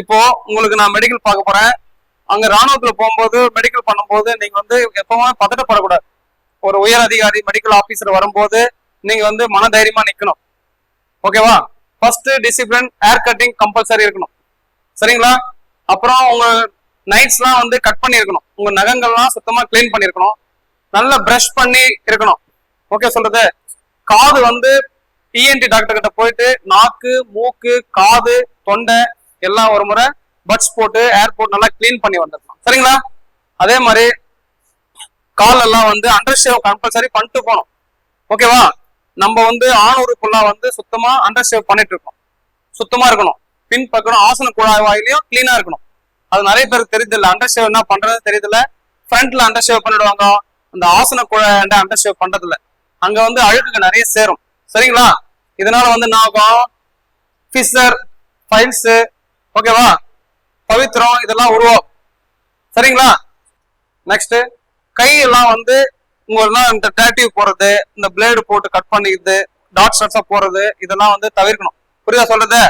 இப்போ உங்களுக்கு நான் மெடிக்கல் பார்க்க போறேன். அங்க ராணுவத்துல போகும்போது மெடிக்கல் பண்ணும்போது நீங்க வந்து எப்பவுமே பதட்டப்படக்கூடாது. ஒரு உயர் அதிகாரி மெடிக்கல் ஆபீசர் வரும்போது நீங்க வந்து மனதைரியமா நிக்கணும். ஓகேவா first discipline hair cutting compulsory இருக்கணும். சரிங்களா? அப்புறம் உங்க நைட்ஸ்லாம் வந்து கட் பண்ணியிருக்கணும். உங்க நகங்கள்லாம் சுத்தமா க்ளீன் பண்ணிருக்கணும் நல்லா பிரஷ் பண்ணி இருக்கணும். ஓகே சொல்றது? காது வந்து டிஎன்டி டாக்டர் கிட்ட போயிட்டு நாக்கு மூக்கு காது தொண்டை எல்லாம் ஒரு முறை பட்ஸ் போட்டு ஏர்போர்ட் நல்லா கிளீன் பண்ணி வந்துடணும். சரிங்களா? அதே மாதிரி கால் எல்லாம் வந்து அண்டர் ஷேவ் கம்பல்சரி பண்ணிட்டு போகணும். ஓகேவா நம்ம வந்து ஆணூருக்குள்ளா வந்து சுத்தமா அண்டர் ஷேவ் பண்ணிட்டு இருக்கோம் சுத்தமா இருக்கணும். பின் பக்கணும் ஆசன குழாய் வாயிலையும் கிளீனா இருக்கணும். அது நிறைய பேருக்கு தெரியுது அண்டர் ஷேவ் என்ன பண்றது தெரியல ஃப்ரண்ட்ல அண்டர் ஷேவ் பண்ணிடுவாங்க. அந்த ஆசன குழாய் அண்டர் ஷேவ் பண்றது இல்ல அங்க வந்து அழுக்குக்கு நிறைய சேரும். சரிங்களா? இதனால வந்து என்ன ஆகும்? ஃபிஷர் ஃபைல்ஸ் ஓகேவா பவித்திரம் இதெல்லாம் உருவாகும் சரிங்களா? நெக்ஸ்ட் கையெல்லாம் வந்து உங்களெல்லாம் இந்த டேட்டிவ் போறது இந்த பிளேடு போட்டு கட் பண்ணிக்கிறது டாட் ஸ்டட்ஸா போறது இதெல்லாம் வந்து தவிர்க்கணும். புரியுதா சொல்றது?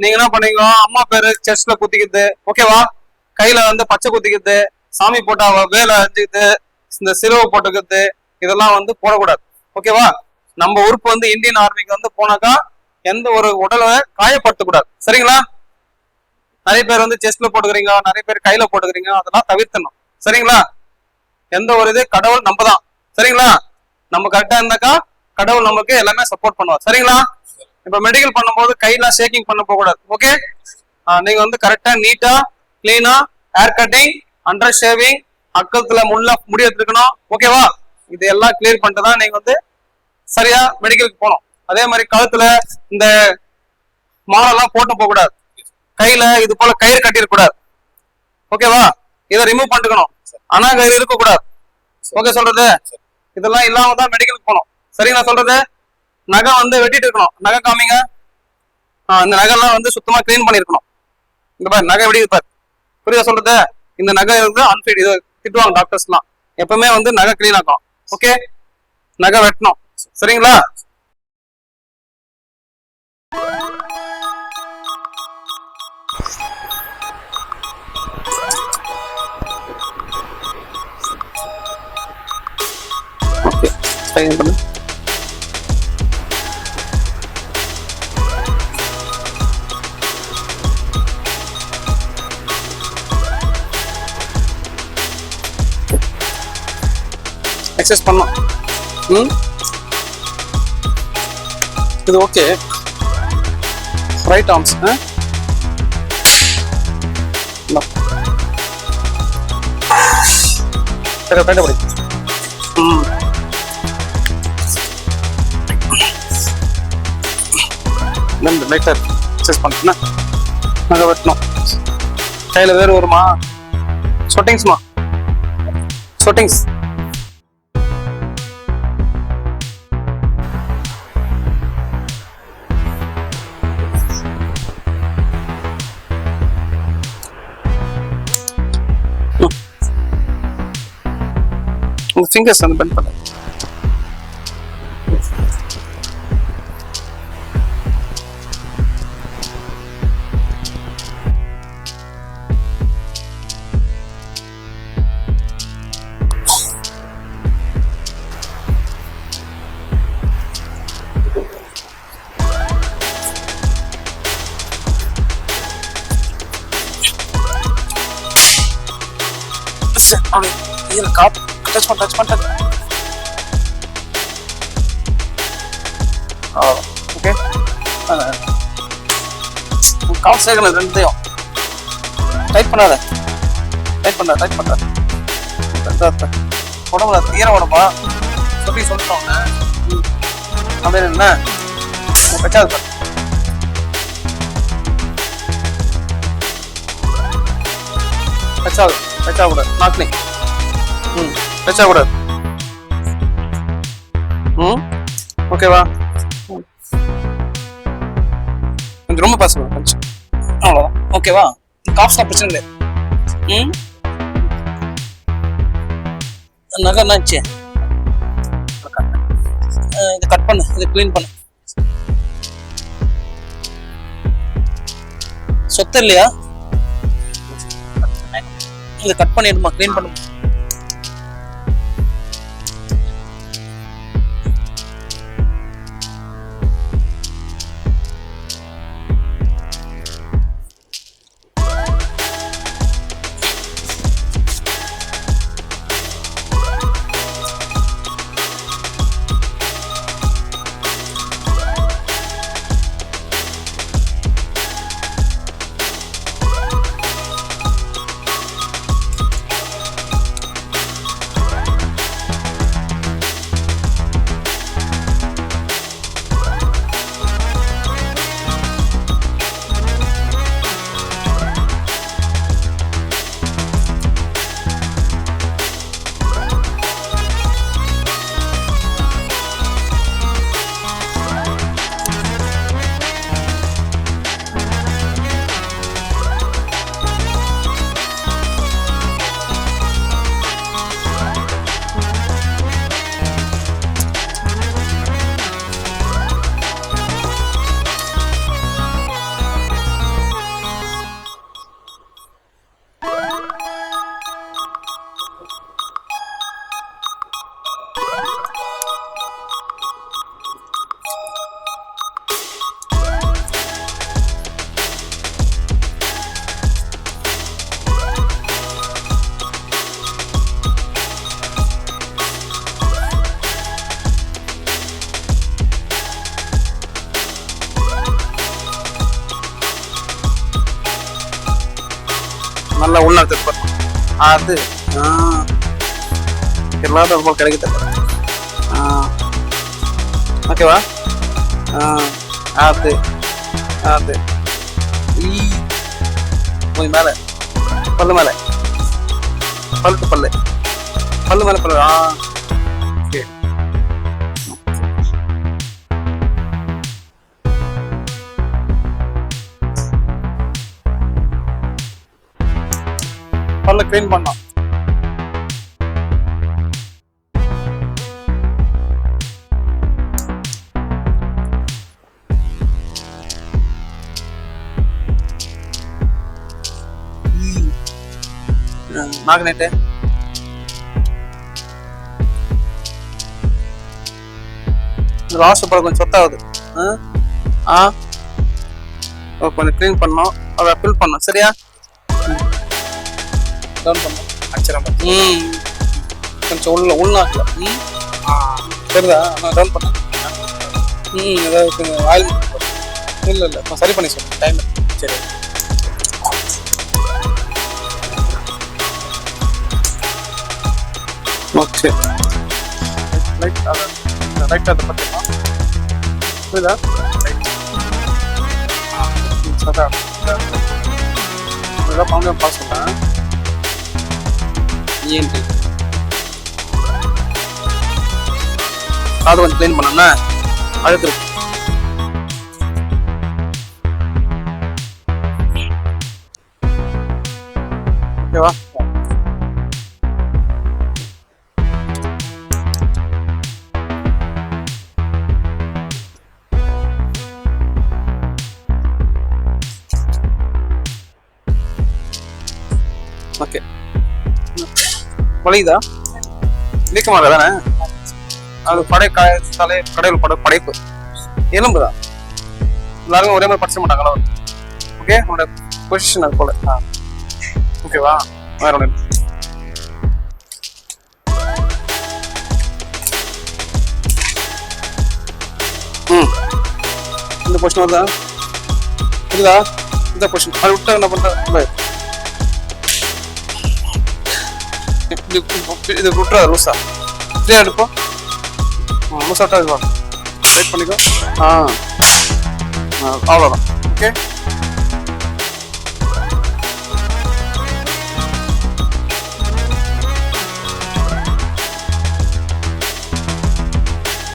நீங்க என்ன பண்ணீங்க அம்மா பேரு செஸ்ட்ல குத்திக்கிறது ஓகேவா கையில வந்து பச்சை குத்திக்கிறது சாமி போட்டா வேலை அஞ்சுக்குது இந்த சிலுவை போட்டுக்கிறது இதெல்லாம் வந்து போடக்கூடாது. ஓகேவா நம்ம உறுப்பு வந்து இந்தியன் ஆர்மிக்கு வந்து போனாக்கா எந்த ஒரு உடலை காயப்படுத்தக்கூடாது. சரிங்களா? நிறைய பேர் வந்து செஸ்ட்ல போட்டுக்கிறீங்க நிறைய பேர் கையில போட்டுக்கிறீங்க அதெல்லாம் தவிர்த்தணும். சரிங்களா? எந்த ஒரு இது கடவுள் நம்ம தான் சரிங்களா? நம்ம கரெக்டா இருந்தாக்கா கடவுள் நமக்கு எல்லாமே சப்போர்ட் பண்ணுவார். சரிங்களா? இப்ப மெடிக்கல் பண்ணும்போது கையெல்லாம் ஷேக்கிங் பண்ண போக கூடாது ஓகே நீங்க வந்து கரெக்டா நீட்டா கிளீனா ஹேர் கட்டிங் அண்டர் ஷேவிங் அக்கத்துல முள்ள முடி எடுத்துக்கணும். ஓகேவா இது எல்லாம் கிளியர் பண்ணிட்டு தான் நீங்க வந்து சரியா மெடிக்கலுக்கு போகணும். அதே மாதிரி கழுத்துல இந்த மாலெல்லாம் போட்டு போக கூடாது கையில இது போல கயிறு கட்டிருக்கூடாது ஓகேவா இதை ரிமூவ் பண்ணிக்கணும் ஆனா கயிறு இருக்க கூடாது ஓகே சொல்றது? இதெல்லாம் இல்லாம தான் மெடிக்கலுக்கு போகணும். சரிங்களா சொல்றது? நகை வந்து வெட்டிட்டு இருக்கணும். நகை காமிங்க. ஆ, இந்த நகைலாம் வந்து சுத்தமா க்ளீன் பண்ணிருக்கணும். இந்த பாரு நகை வெடி பாரு. புரியுதா சொல்றது? இந்த நகை வந்து அன்ஃபிட் இது திட்டுவாங்க டாக்டர்ஸ்லாம் எப்பவுமே வந்து நகை கிளீன் ஆக்கணும். ஓகே நகை வெட்டணும். சரிங்களா? ஓகே சைன் பண்ணு. எக்ஸசைஸ் பண்ணலாம் ம்? இது ஓகே ரைட் ஆர்ம்ஸ் ஆ? இந்தா. சரி ரைட்டை படி. ரெண்டு லைட்டர் எக்ஸசைஸ் பண்ணுறேன் நகை வெட்டணும். கையில் வேறு வருமா? சொட்டிங்ஸ்மா சொட்டிங்ஸ் உங்கள் ஃபிங்கர்ஸ் வந்து பெண்ட் பண்ணுங்க பண்ணு அப்படி இதில் காப் டச் பண்ண டச் பண்ண ஓகே கால் சேர்க்கணும் ரெண்டையும் டைட் பண்ணாத. டைப் பண்ண டைப் பண்ண உடம்புல தீர உடம்பா? சொல்லி சொல்லிட்டோம் அப்படியே என்ன? வச்சாது பாரு வச்சாது வச்சக்கூடாது நாக்னி ம் வச்சக்கூடாது ம் ஓகேவா கொஞ்சம் ரொம்ப பாசம் கொஞ்சம் அவ்வளோதான் ஓகேவா காப்ஸ்லாம் பிரச்சனை இல்லை ம் நகை என்னாச்சு இதை கட் பண்ணு இதை க்ளீன் பண்ணு சொத்து இல்லையா இதை கட் பண்ணிடுமா க்ளீன் பண்ணுமா அது. எல்லாரும் ரொம்ப கிடைக்க ஆ. ஓகேவா அது. அது. ஈ. கொஞ்சம் மேலே. பல்லு மேலே. பல்லுக்கு பல்லு. பல்லு மேலே பல்லு. ஆ. பல்ல க்ளீன் பண்ணோம் மேக்னெட்டு லாஸ்ட் படம் கொஞ்சம் சொத்தாகுது. ஆ? ஆ? கொஞ்சம் க்ளீன் பண்ணோம் அதை ஃபில் பண்ணோம் சரியா? டவுன் பண்ணோம் அச்சரம் ம். கொஞ்சம் உள்ள உள்நாட்டில். ம். சரிதா நான் டவுன் பண்ணேன் ம் ஏதாவது கொஞ்சம் ஆயில் இல்லை இல்லை. நான் சரி பண்ணி சொல்றேன். டைம் சரி ஓகே லைட் அதை லைட் அதை பார்த்துக்கலாம். புரியுதா? சதா இதெல்லாம் பவுண்டர் பாஸ் பண்ணேன். இஎன்டி அது கொஞ்சம் க்ளீன் பண்ணோம்னா அழுத்துருக்கும். வலியுதா வீக்கமாக தானே? அது படை காய தலை கடையில் பட படைப்பு. எலும்பு தான் எல்லாருமே ஒரே மாதிரி படிச்ச மாட்டாங்களா? ஓகே உன்னோட பொசிஷன் அது போல. ஓகேவா வேற ஒன்று ம். இந்த பொசிஷன் வருதா? புரியுதா? இந்த பொசிஷன் அது விட்டா என்ன பண்ணுற இது இது விட்டுறா லூசா ஃப்ரீயாக எடுப்போம் லூசாட்டாக விட்டா இது வா டைட் பண்ணிக்கோ. ஆ. அவ்வளோதான் ஓகே